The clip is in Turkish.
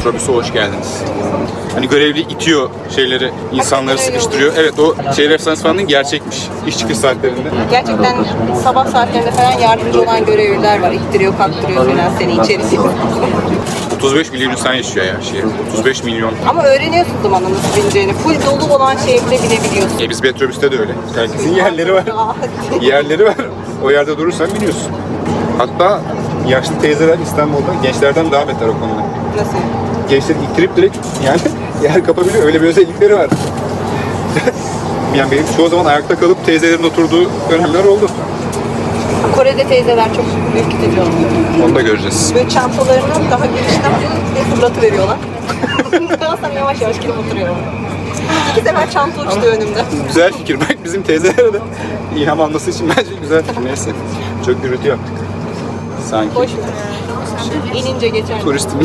metrobüse hoş geldiniz. Hani görevli itiyor şeyleri, insanları sıkıştırıyor. Evet o şehir efsanesi falan değil, gerçekmiş. İş çıkış saatlerinde. Gerçekten sabah saatlerinde falan yardımcı olan görevliler var. İttiriyor, kaktırıyor falan seni içerisi. 35 milyon insan yaşıyor ya şehir. 35 milyon. Ama öğreniyorsun zamanla nasıl bineceğini. Full dolu olan şehirde binebiliyorsun. E biz metrobüste de öyle. Herkesin yerleri var. yerleri var. O yerde durursan biniyorsun. Hatta yaşlı teyzeler İstanbul'da gençlerden daha beter o konuda. Nasıl? Gençleri ittirip direkt yani yer kapabiliyor. Öyle bir özellikleri var. yani benim çoğu zaman ayakta kalıp teyzelerin oturduğu dönemler oldu. Kore'de teyzeler çok ürkütücü oluyor. Onu da göreceğiz. Böyle çantalarını daha girişten fırlatı veriyorlar. Sonra yavaş yavaş girip oturuyorlar. İki sefer çanta uçtu önümde. Güzel fikir. Bak bizim teyzelere de ilham alması için bence güzel fikir. Neyse. Çok gürültü yaptık. Sanki Boş ver. İnince geçer. turistim.